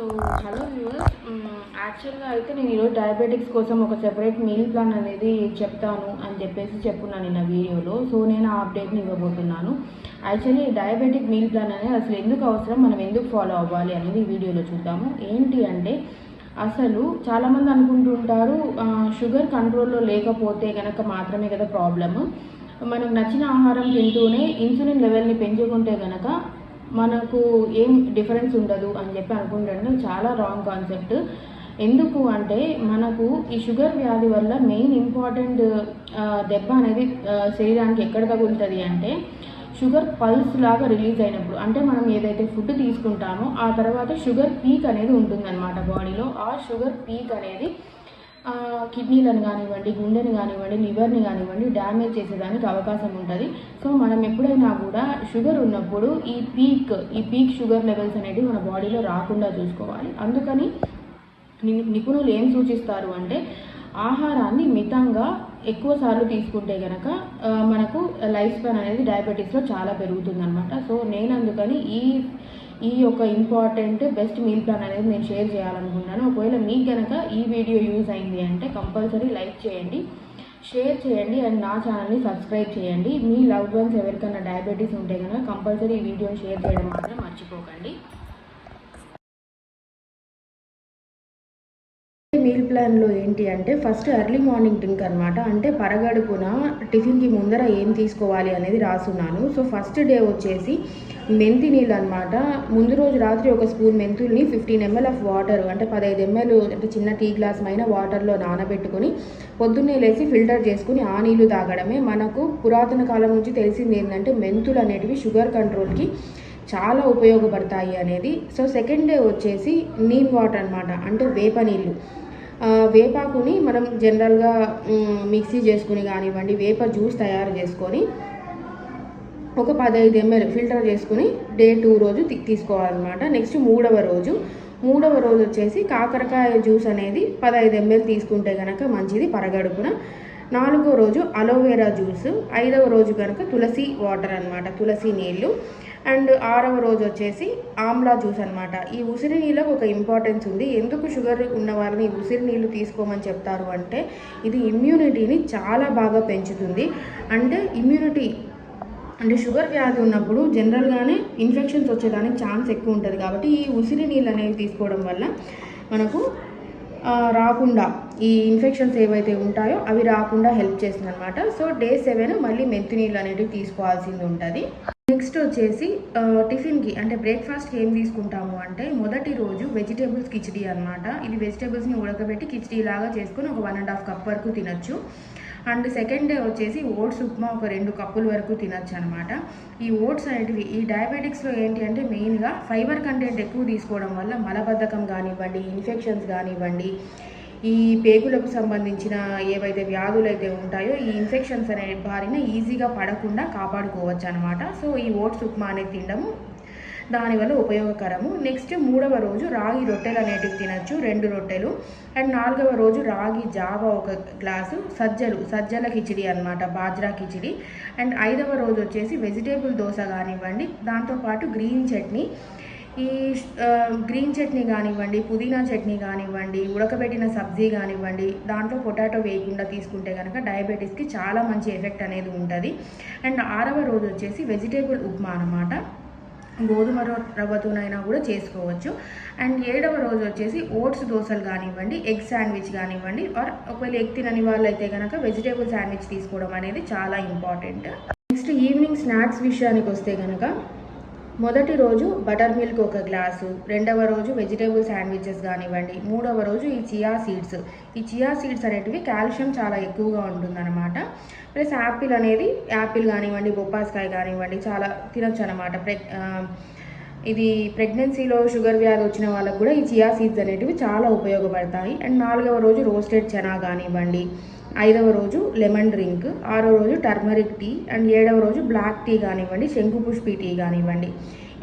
So hello viewers యాక్చువల్గా అయితే నేను ఈరోజు డయాబెటిక్స్ కోసం ఒక సెపరేట్ మీల్ ప్లాన్ అనేది చెప్తాను అని చెప్పేసి చెప్పున్నాను నిన్న వీడియోలో. సో నేను ఆ అప్డేట్ని ఇవ్వబోతున్నాను. యాక్చువల్లీ డయాబెటిక్ మీల్ ప్లాన్ అనేది అసలు ఎందుకు అవసరం? మనం ఎందుకు ఫాలో అవ్వాలి అనేది వీడియోలో చూద్దాము. ఏంటి అంటే అసలు చాలామంది అనుకుంటుంటారు షుగర్ కంట్రోల్లో లేకపోతే కనుక మాత్రమే కదా ప్రాబ్లము మనకు నచ్చిన ఆహారం తింటూనే ఇన్సులిన్ లెవెల్ని పెంచుకుంటే కనుక మనకు ఏం డిఫరెన్స్ ఉండదు అని చెప్పి అనుకుంటాను చాలా రాంగ్ కాన్సెప్ట్ ఎందుకు అంటే మనకు ఈ షుగర్ వ్యాధి వల్ల మెయిన్ ఇంపార్టెంట్ దెబ్బ అనేది శరీరానికి ఎక్కడ తగులుతుంది అంటే షుగర్ పల్స్ లాగా రిలీజ్ అయినప్పుడు. అంటే మనం ఏదైతే ఫుడ్ తీసుకుంటామో ఆ తర్వాత షుగర్ పీక్ అనేది ఉంటుందన్నమాట బాడీలో ఆ షుగర్ పీక్ అనేది కిడ్నీలను కానివ్వండి గుండెని కానివ్వండి లివర్ని కానివ్వండి డ్యామేజ్ చేసేదానికి అవకాశం ఉంటుంది. సో మనం ఎప్పుడైనా కూడా షుగర్ ఉన్నప్పుడు ఈ పీక్ ఈ పీక్ షుగర్ లెవెల్స్ అనేవి మన బాడీలో రాకుండా చూసుకోవాలి. అందుకని నిపుణులు ఏం సూచిస్తారు అంటే ఆహారాన్ని మితంగా ఎక్కువ సార్లు తీసుకుంటే కనుక మనకు లైఫ్ స్పాన్ అనేది డయాబెటీస్లో చాలా పెరుగుతుంది అనమాట సో నేను అందుకని ఈ ఈ యొక్క ఇంపార్టెంట్ బెస్ట్ మీల్ ప్లాన్ అనేది నేను షేర్ చేయాలనుకుంటున్నాను. ఒకవేళ మీకు కనుక ఈ వీడియో యూజ్ అయింది అంటే కంపల్సరీ లైక్ చేయండి షేర్ చేయండి అండ్ నా ఛానల్ని సబ్స్క్రైబ్ చేయండి. మీ లవ్ వన్స్ ఎవరికైనా డయాబెటీస్ ఉంటే కనుక కంపల్సరీ ఈ వీడియోని షేర్ చేయడం మాత్రం మర్చిపోకండి. మీల్ ప్లాన్లో ఏంటి అంటే ఫస్ట్ ఎర్లీ మార్నింగ్ డ్రింక్ అనమాట అంటే పరగడుపున టిఫిన్కి ముందర ఏం తీసుకోవాలి అనేది రాసున్నాను. సో ఫస్ట్ డే వచ్చేసి మెంతి నీళ్ళు అనమాట ముందు రోజు రాత్రి ఒక స్పూన్ మెంతుల్ని ఫిఫ్టీన్ ఎంఎల్ ఆఫ్ వాటర్ అంటే పదహైదు ఎంఎల్ అంటే చిన్న టీ గ్లాస్ పైన వాటర్లో నానబెట్టుకొని పొద్దున్నే లేచి ఫిల్టర్ చేసుకుని ఆ నీళ్ళు తాగడమే. మనకు పురాతన కాలం నుంచి తెలిసింది ఏంటంటే మెంతులు అనేటివి షుగర్ కంట్రోల్కి చాలా ఉపయోగపడతాయి అనేది. సో సెకండ్ డే వచ్చేసి నీమ్ వాటర్ అనమాట అంటే వేప నీళ్ళు. వేపాకుని మనం జనరల్గా మిక్సీ చేసుకుని కానివ్వండి వేప జ్యూస్ తయారు చేసుకొని ఒక పదహైదు ఎంఎల్ ఫిల్టర్ చేసుకుని డే టూ రోజు తీసుకోవాలన్నమాట. నెక్స్ట్ మూడవ రోజు. మూడవ రోజు వచ్చేసి కాకరకాయ జ్యూస్ అనేది పదహైదు ఎంఎల్ తీసుకుంటే కనుక మంచిది పరగడుపున. నాలుగో రోజు అలోవెరా జ్యూస్. ఐదవ రోజు కనుక తులసి వాటర్ అన్నమాట తులసి నీళ్ళు. అండ్ ఆరవ రోజు వచ్చేసి ఆమ్లా జ్యూస్ అన్నమాట. ఈ ఉసిరి నీళ్ళకు ఒక ఇంపార్టెన్స్ ఉంది. ఎందుకు షుగర్ ఉన్న వారిని ఈ ఉసిరి నీళ్ళు తీసుకోమని చెప్తారు అంటే ఇది ఇమ్యూనిటీని చాలా బాగా పెంచుతుంది. అంటే ఇమ్యూనిటీ అంటే షుగర్ వ్యాధి ఉన్నప్పుడు జనరల్గానే ఇన్ఫెక్షన్స్ వచ్చేదానికి ఛాన్స్ ఎక్కువ ఉంటుంది కాబట్టి ఈ ఉసిరి నీళ్ళు అనేవి తీసుకోవడం వల్ల మనకు రాకుండా ఈ ఇన్ఫెక్షన్స్ ఏవైతే ఉంటాయో అవి రాకుండా హెల్ప్ చేస్తుంది అనమాట సో డే సెవెన్ మళ్ళీ మెంతి నీళ్ళు అనేటివి తీసుకోవాల్సింది ఉంటుంది. నెక్స్ట్ వచ్చేసి టిఫిన్కి అంటే బ్రేక్ఫాస్ట్కి ఏం తీసుకుంటాము అంటే మొదటి రోజు వెజిటేబుల్స్ కిచడీ అనమాట ఇది వెజిటేబుల్స్ని ఉడకబెట్టి కిచడీ లాగా చేసుకొని ఒక వన్ అండ్ హాఫ్ కప్ వరకు తినొచ్చు. అండ్ సెకండ్ డే వచ్చేసి ఓట్స్ ఉప్మా ఒక రెండు కప్పుల వరకు తినొచ్చు అనమాట ఈ ఓట్స్ అనేటివి ఈ డయాబెటిక్స్లో ఏంటి అంటే మెయిన్గా ఫైబర్ కంటెంట్ ఎక్కువ తీసుకోవడం వల్ల మలబద్ధకం కానివ్వండి ఇన్ఫెక్షన్స్ కానివ్వండి ఈ పేగులకు సంబంధించిన ఏవైతే వ్యాధులు అయితే ఉంటాయో ఈ ఇన్ఫెక్షన్స్ అనే బారిన ఈజీగా పడకుండా కాపాడుకోవచ్చు అనమాట సో ఈ ఓట్స్ ఉప్మా అనేది తినడము దానివల్ల ఉపయోగకరము. నెక్స్ట్ మూడవ రోజు రాగి రొట్టెలు అనేటివి తినచ్చు. రెండు రొట్టెలు. అండ్ నాలుగవ రోజు రాగి జావ ఒక గ్లాసు. సజ్జలు సజ్జల కిచిడి అనమాట బాజ్రా కిచిడి. అండ్ ఐదవ రోజు వచ్చేసి వెజిటేబుల్ దోశ కానివ్వండి. దాంతోపాటు గ్రీన్ చట్నీ. ఈ గ్రీన్ చట్నీ కానివ్వండి పుదీనా చట్నీ కానివ్వండి ఉడకబెట్టిన సబ్జీ కానివ్వండి దాంట్లో పొటాటో వేయకుండా తీసుకుంటే కనుక డయాబెటీస్కి చాలా మంచి ఎఫెక్ట్ అనేది ఉంటుంది. అండ్ ఆరవ రోజు వచ్చేసి వెజిటేబుల్ ఉప్మా అనమాట గోధుమ రవ్వతోనైనా కూడా చేసుకోవచ్చు. అండ్ ఏడవ రోజు వచ్చేసి ఓట్స్ దోశలు కానివ్వండి ఎగ్ శాండ్విచ్ కానివ్వండి ఆర్ ఒకవేళ ఎగ్ తినని వాళ్ళు అయితే కనుక వెజిటేబుల్ శాండ్విచ్ తీసుకోవడం అనేది చాలా ఇంపార్టెంట్ నెక్స్ట్ ఈవినింగ్ స్నాక్స్ విషయానికి వస్తే కనుక మొదటి రోజు బటర్ మిల్క్ ఒక గ్లాసు రెండవ రోజు వెజిటేబుల్ శాండ్విచెస్ కానివ్వండి మూడవ రోజు ఈ చియా సీడ్స్. ఈ చియా సీడ్స్ అనేటివి కాల్షియం చాలా ఎక్కువగా ఉంటుందన్నమాట. ప్లస్ యాపిల్ అనేది యాపిల్ కానివ్వండి బొప్పాస్కాయ కానివ్వండి చాలా తినొచ్చు అనమాట ప్రెగ్ ఇది ప్రెగ్నెన్సీలో షుగర్ వ్యాధి వచ్చిన వాళ్ళకు కూడా ఈ చియా సీడ్స్ అనేటివి చాలా ఉపయోగపడతాయి. అండ్ నాలుగవ రోజు రోస్టెడ్ చనా కానివ్వండి ఐదవ రోజు లెమన్ డ్రింక్ ఆరో రోజు టర్మరిక్ టీ అండ్ ఏడవ రోజు బ్లాక్ టీ కానివ్వండి శంకుపుష్పి టీ కానివ్వండి.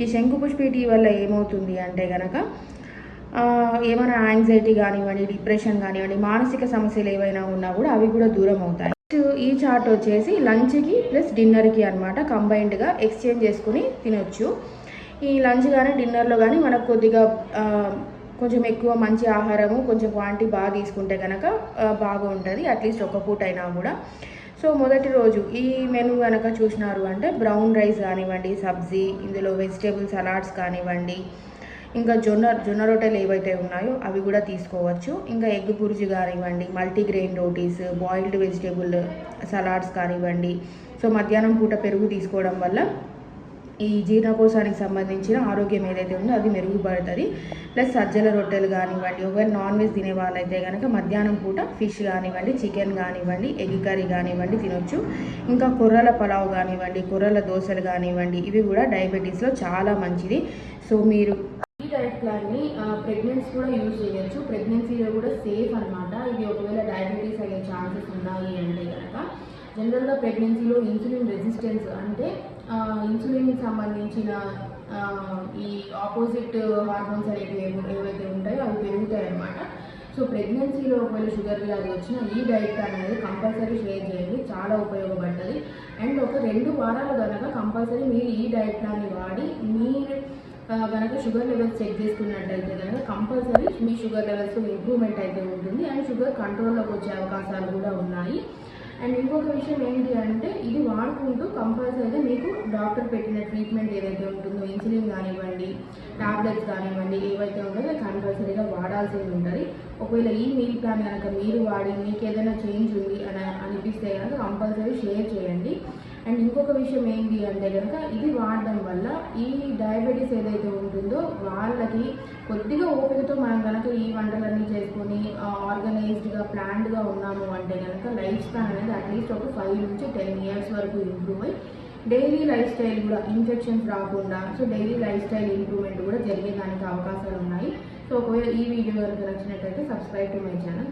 ఈ శంకుపుష్పి టీ వల్ల ఏమవుతుంది అంటే కనుక ఏమైనా యాంగ్జైటీ కానివ్వండి డిప్రెషన్ కానివ్వండి మానసిక సమస్యలు ఏవైనా ఉన్నా కూడా అవి కూడా దూరం అవుతాయి. నెక్స్ట్ ఈ చార్ట్ వచ్చేసి లంచ్కి ప్లస్ డిన్నర్కి అనమాట కంబైన్డ్గా ఎక్స్చేంజ్ చేసుకుని తినొచ్చు. ఈ లంచ్ కానీ డిన్నర్లో కానీ మనకు కొద్దిగా కొంచెం ఎక్కువ మంచి ఆహారము కొంచెం క్వాంటిటీ బాగా తీసుకుంటే కనుక బాగుంటుంది. అట్లీస్ట్ ఒక పూట అయినా కూడా. సో మొదటి రోజు ఈ మెను కనుక చూసినారు అంటే బ్రౌన్ రైస్ కానివ్వండి సబ్జీ ఇందులో వెజిటేబుల్ సలాడ్స్ కానివ్వండి ఇంకా జొన్న జొన్న రొట్టెలు ఏవైతే ఉన్నాయో అవి కూడా తీసుకోవచ్చు. ఇంకా ఎగ్ పురుజు కానివ్వండి multigrain rotis boiled vegetable salads కానివ్వండి. సో మధ్యాహ్నం పూట పెరుగు తీసుకోవడం వల్ల ఈ జీర్ణకోశానికి సంబంధించిన ఆరోగ్యం ఏదైతే ఉందో అది మెరుగుపడుతుంది. ప్లస్ సజ్జల రొట్టెలు కానివ్వండి ఒకవేళ నాన్ వెజ్ తినే వాళ్ళైతే కనుక మధ్యాహ్నం పూట ఫిష్ కానివ్వండి చికెన్ కానివ్వండి ఎగ్ కర్రీ కానివ్వండి తినొచ్చు. ఇంకా కొర్రల పలావ్ కానివ్వండి కొర్రల దోశలు కానివ్వండి ఇవి కూడా డయాబెటీస్లో చాలా మంచిది. సో మీరు ఈ డైట్ ప్లాన్ని ప్రెగ్నెన్సీ కూడా యూజ్ చేయొచ్చు. ప్రెగ్నెన్సీలో కూడా సేఫ్ అనమాట ఇది ఒకవేళ డయాబెటీస్ అయ్యే ఛాన్సెస్ ఉన్నాయి అంటే కనుక జనరల్గా ప్రెగ్నెన్సీలో ఇన్సులిన్ రెసిస్టెన్స్ అంటే ఇన్సులిన్కి సంబంధించిన ఈ ఆపోజిట్ హార్మోన్స్ అనేవి ఏవైతే ఉంటాయో అవి పెరుగుతాయి అన్నమాట సో ప్రెగ్నెన్సీలో ఒకవేళ షుగర్ వ్యాధి వచ్చినా ఈ డైట్ ప్లాన్ అనేది కంపల్సరీ షేర్ చేయండి. చాలా ఉపయోగపడుతుంది అండ్ ఒక రెండు వారాలు కనుక కంపల్సరీ మీరు ఈ డైట్ ప్లాన్ని వాడి మీరు కనుక షుగర్ లెవెల్స్ చెక్ చేసుకున్నట్టయితే కనుక కంపల్సరీ మీ షుగర్ లెవెల్స్లో ఇంప్రూవ్మెంట్ అయితే ఉంటుంది. అండ్ షుగర్ కంట్రోల్లోకి వచ్చే అవకాశాలు కూడా ఉన్నాయి. అండ్ ఇంకొక విషయం ఏంటి అంటే ఇది వాడుకుంటూ కంపల్సరీగా మీకు డాక్టర్ పెట్టిన ట్రీట్మెంట్ ఏదైతే ఉంటుందో ఇన్సులిన్ కానివ్వండి టాబ్లెట్స్ కానివ్వండి ఏవైతే ఉంటుందో కంపల్సరీగా వాడాల్సి ఉంటుంది. ఒకవేళ ఈ మీల్ ప్లాన్ కనుక మీరు వాడి మీకు ఏదైనా చేంజ్ ఉంది అని అనిపిస్తే కనుక కంపల్సరీ షేర్ చేయండి. అండ్ ఇంకొక విషయం ఏంటి అంటే కనుక ఇది వాడడం వల్ల ఈ డయాబెటీస్ ఏదైతే ఉంటుందో వాళ్ళకి కొద్దిగా ఓపికతో మనం కనుక ఈ వంటలన్నీ చేసుకొని ఆర్గనైజ్డ్గా ప్లాన్డ్గా ఉన్నాము అంటే కనుక లైఫ్ స్పాన్ అనేది అట్లీస్ట్ ఒక ఫైవ్ నుంచి టెన్ ఇయర్స్ వరకు ఇంప్రూవ్ అయ్యి డైలీ లైఫ్ స్టైల్ కూడా ఇన్ఫెక్షన్స్ రాకుండా so daily life style improvement కూడా జరిగేదానికి అవకాశాలు ఉన్నాయి. సో ఒకవేళ ఈ వీడియో కనుక నచ్చినట్టయితే సబ్స్క్రైబ్ టు మై ఛానల్